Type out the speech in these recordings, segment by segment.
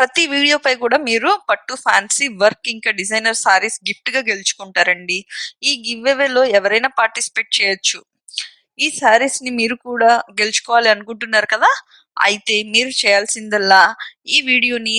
ప్రతి వీడియో పై కూడా మీరు పట్టు ఫ్యాన్సీ వర్క్ ఇంకా డిజైనర్ సారీస్ గిఫ్ట్గా గెలుచుకుంటారండి. ఈ గివ్ అవేలో ఎవరైనా పార్టిసిపేట్ చేయొచ్చు. ఈ సారీస్ని మీరు కూడా గెలుచుకోవాలి అనుకుంటున్నారు కదా? అయితే మీరు చేయాల్సిందల్లా ఈ వీడియోని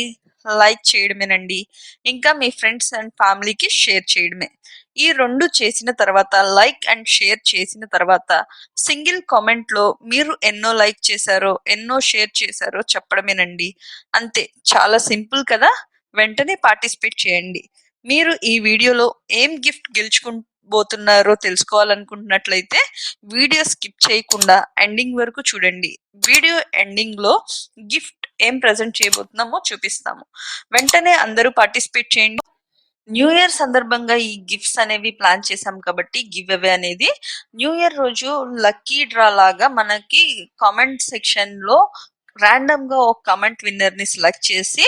లైక్ చేయడమేనండి. ఇంకా మీ ఫ్రెండ్స్ అండ్ ఫ్యామిలీకి షేర్ చేయడమే. ఈ రెండు చేసిన తర్వాత లైక్ అండ్ షేర్ చేసిన తర్వాత సింగిల్ కామెంట్లో మీరు ఎన్నో లైక్ చేశారో ఎన్నో షేర్ చేశారో చెప్పడమేనండి. అంతే. చాలా సింపుల్ కదా? వెంటనే పార్టిసిపేట్ చేయండి. మీరు ఈ వీడియోలో ఏం గిఫ్ట్ గెలుచుకోబోతున్నారో తెలుసుకోవాలనుకుంటున్నట్లయితే వీడియో స్కిప్ చేయకుండా ఎండింగ్ వరకు చూడండి. వీడియో ఎండింగ్లో గిఫ్ట్ ఏం ప్రజెంట్ చేయబోతున్నామో చూపిస్తాము. వెంటనే అందరూ పార్టిసిపేట్ చేయండి. న్యూ ఇయర్ సందర్భంగా ఈ గిఫ్ట్స్ అనేవి ప్లాన్ చేసాం కాబట్టి గివ్ అవే అనేది. న్యూ ఇయర్ రోజు లక్కీ డ్రా లాగా మనకి కామెంట్ సెక్షన్లో ర్యాండమ్గా ఒక కామెంట్ విన్నర్ని సెలెక్ట్ చేసి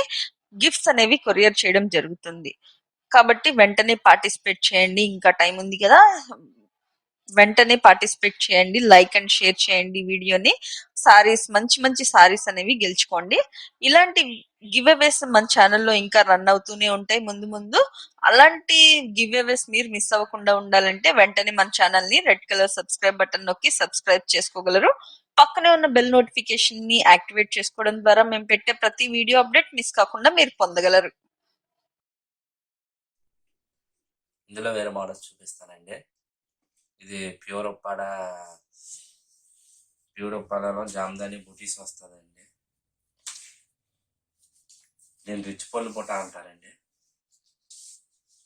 గిఫ్ట్స్ అనేవి కొరియర్ చేయడం జరుగుతుంది. కాబట్టి వెంటనే పార్టిసిపేట్ చేయండి. ఇంకా టైం ఉంది కదా. వెంటనే పార్టిసిపేట్ చేయండి లైక్ అండ్ షేర్ చేయండి వీడియోని. సారీస్ మంచి మంచి సారీస్ అనేవి గెలుచుకోండి. ఇలాంటి గివ్ అవేస్ మన ఛానల్లో ఇంకా రన్ అవుతూనే ఉంటాయి ముందు ముందు. అలాంటి గివ్ అవేస్ మీరు మిస్ అవ్వకుండా ఉండాలంటే వెంటనే మన ఛానల్ని రెడ్ కలర్ సబ్స్క్రైబ్ బటన్ నొక్కి సబ్స్క్రైబ్ చేసుకోగలరు. పక్కనే ఉన్న బెల్ నోటిఫికేషన్ని యాక్టివేట్ చేసుకోవడం ద్వారా మేము పెట్టే ప్రతి వీడియో అప్డేట్ మిస్ కాకుండా మీరు పొందగలరు. ఇందులో వేరే మోడల్స్ చూపిస్తానండి. ఇది ప్యూర్ ఉప్పాడ ప్యూర్ ఉప్పాడలో జామ్దాని బుటీస్ వస్తుందండి. నేను రిచ్ పళ్ళు పుట్ట అంటారండి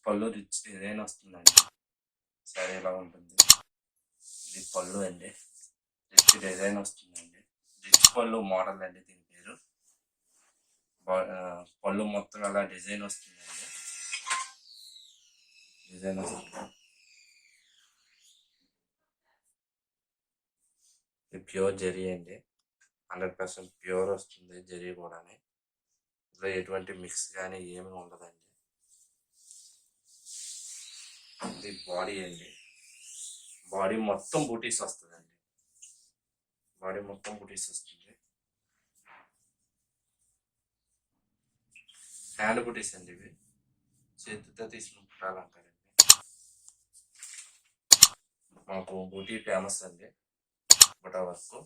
పళ్ళు రిచ్ డిజైన్ వస్తుందండి. సరే ఇలా ఉంటుంది. ఇది పళ్ళు అండి. రిచ్ డిజైన్ వస్తుందండి. రిచ్ పళ్ళు మోడల్ అండి దీని పేరు. పళ్ళు మొత్తం అలా డిజైన్ వస్తుందండి. డిజైన్ వస్తుంది. ప్యూర్ జెరీ అండి. హండ్రెడ్ పర్సెంట్ ప్యూర్ వస్తుంది జరీ కూడా ఇందులో ఎటువంటి మిక్స్ కానీ ఏమీ ఉండదండి. ఇది బాడీ అండి. బాడీ మొత్తం బూటీస్ వస్తుందండి. బాడీ మొత్తం బూటీస్ వస్తుంది. హ్యాండ్ బూటీస్ అండి ఇవి. చేతితో తీసిన పుట్టాలంటారండి మాకు బూటీ ఫేమస్ అండి. బుటా వరకు.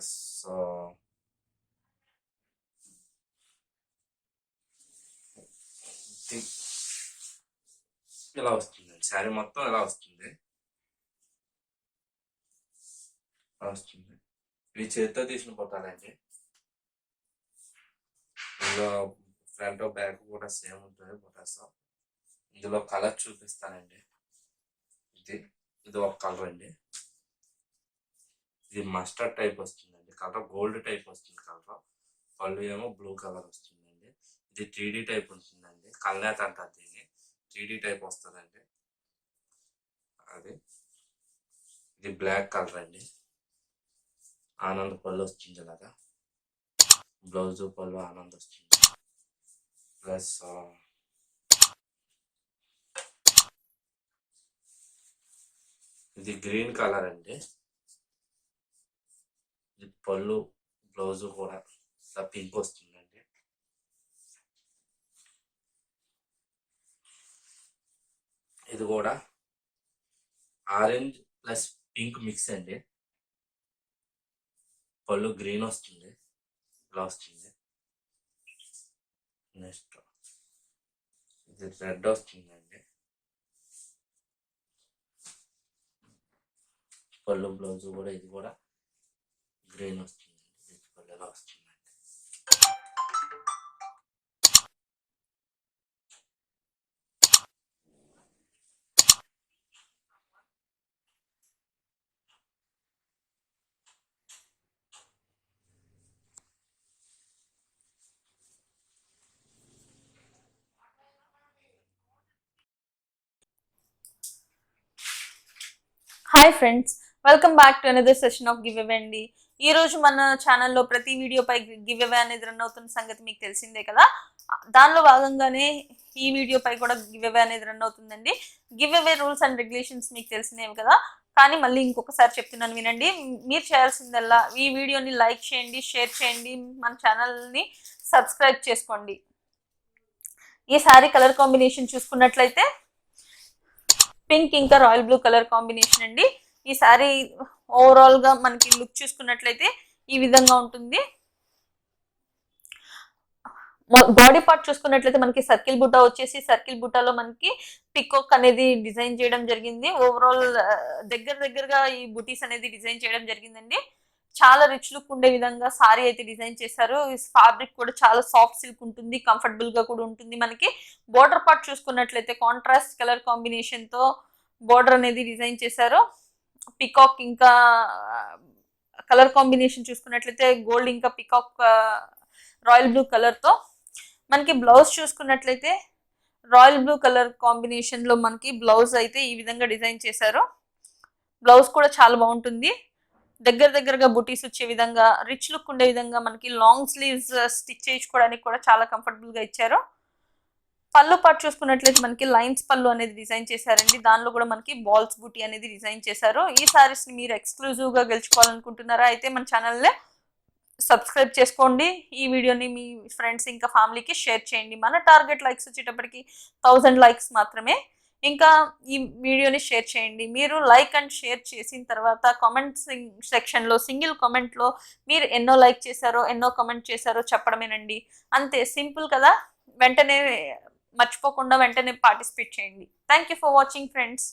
సో ఇలా వస్తుందండి శారీ మొత్తం ఇలా వస్తుంది. ఇలా వస్తుంది. ఇవి చేతితో తీసిన బుట్టాలండి ఇందులో ఫ్రంట్ బ్యాక్ కూడా సేమ్ ఉంటుంది బుటాస్ ఇందులో కలర్ చూపిస్తానండి. ఇది ఇది ఒక కలర్ అండి. ఇది మస్టర్డ్ టైప్ వస్తుందండి. కలర్ గోల్డ్ టైప్ వస్తుంది కలర్. పళ్ళు ఏమో బ్లూ కలర్ వస్తుందండి. ఇది త్రీడీ టైప్ ఉంటుందండి. కల్నేత అంటారు దీన్ని. త్రీడీ టైప్ వస్తుందండి. అది. ఇది బ్లాక్ కలర్ అండి. ఆనంద్ పళ్ళు వస్తుంది ఇలాగా. బ్లౌజ్ పళ్ళు ఆనంద్ వస్తుంది. ప్లస్ ఇది గ్రీన్ కలర్ అండి. పళ్ళు బ్లౌజ్ కూడా ఇలా పింక్ వస్తుందండి ఇది కూడా ఆరెంజ్ ప్లస్ పింక్ మిక్స్ అండి. పళ్ళు గ్రీన్ వస్తుంది ఇలా వస్తుంది. నెక్స్ట్ ఇది రెడ్ వస్తుందండి. పళ్ళు బ్లౌజ్ కూడా ఇది కూడా గ్రీన్ వస్తుంది రిచ్ పళ్ళులో వస్తుందండి hi friends welcome back to another session of giveaway అండి ఈ రోజు మన ఛానల్లో ప్రతి వీడియోపై గివ్ అవే అనేది రన్ అవుతున్న సంగతి మీకు తెలిసిందే కదా. దానిలో భాగంగానే ఈ వీడియోపై కూడా గివ్ అవే అనేది రన్ అవుతుందండి. Giveaway rules and regulations మీకు తెలిసినవి కదా. కానీ మళ్ళీ ఇంకొకసారి చెప్తున్నాను వినండి. మీరు చేయాల్సిందల్లా ఈ వీడియోని లైక్ చేయండి షేర్ చేయండి మన ఛానల్ని సబ్స్క్రైబ్ చేసుకోండి. ఈ సారీ కలర్ కాంబినేషన్ చూసుకున్నట్లయితే పింక్ ఇంకా రాయల్ బ్లూ కలర్ కాంబినేషన్ అండి. ఈ సారీ ఓవరాల్గా మనకి లుక్ చూసుకున్నట్లయితే ఈ విధంగా ఉంటుంది. బాడీ పార్ట్ చూసుకున్నట్లయితే మనకి సర్కిల్ బుట్ట వచ్చేసి సర్కిల్ బుట్టలో మనకి పికోక్ అనేది డిజైన్ చేయడం జరిగింది. ఓవరాల్ దగ్గర దగ్గరగా ఈ బుటీస్ అనేది డిజైన్ చేయడం జరిగిందండి. చాలా రిచ్ లుక్ ఉండే విధంగా సారీ అయితే డిజైన్ చేశారు. ఫ్యాబ్రిక్ కూడా చాలా సాఫ్ట్ సిల్క్ ఉంటుంది కంఫర్టబుల్గా కూడా ఉంటుంది. మనకి బోర్డర్ పార్ట్ చూసుకున్నట్లయితే కాంట్రాస్ట్ కలర్ కాంబినేషన్తో బోర్డర్ అనేది డిజైన్ చేశారు. పికాక్ ఇంకా కలర్ కాంబినేషన్ చూసుకున్నట్లయితే గోల్డ్ ఇంకా పికాక్ రాయల్ బ్లూ కలర్తో మనకి బ్లౌజ్ చూసుకున్నట్లయితే రాయల్ బ్లూ కలర్ కాంబినేషన్లో మనకి బ్లౌజ్ అయితే ఈ విధంగా డిజైన్ చేశారు. బ్లౌజ్ కూడా చాలా బాగుంటుంది. దగ్గర దగ్గరగా బుటీస్ వచ్చే విధంగా రిచ్ లుక్ ఉండే విధంగా మనకి లాంగ్ స్లీవ్స్ స్టిచ్ చేయించుకోవడానికి కూడా చాలా కంఫర్టబుల్గా ఇచ్చారు. పళ్ళు పాటు చూసుకున్నట్లయితే మనకి లైన్స్ పళ్ళు అనేది డిజైన్ చేశారండి. దానిలో కూడా మనకి బాల్స్ బూటీ అనేది డిజైన్ చేశారు. ఈ సారీస్ని మీరు ఎక్స్క్లూజివ్గా గెలుచుకోవాలనుకుంటున్నారా అయితే మన ఛానల్ని సబ్స్క్రైబ్ చేసుకోండి. ఈ వీడియోని మీ ఫ్రెండ్స్ ఇంకా ఫ్యామిలీకి షేర్ చేయండి. మన టార్గెట్ లైక్స్ వచ్చేటప్పటికి థౌజండ్ లైక్స్ మాత్రమే. ఇంకా ఈ వీడియోని షేర్ చేయండి. మీరు లైక్ అండ్ షేర్ చేసిన తర్వాత కామెంట్ సెక్షన్లో సింగిల్ కామెంట్లో మీరు ఎన్నో లైక్ చేశారో ఎన్నో కామెంట్ చేశారో చెప్పడమేనండి. అంతే సింపుల్ కదా? వెంటనే మర్చిపోకుండా వెంటనే పార్టిసిపేట్ చేయండి. Thank you for watching friends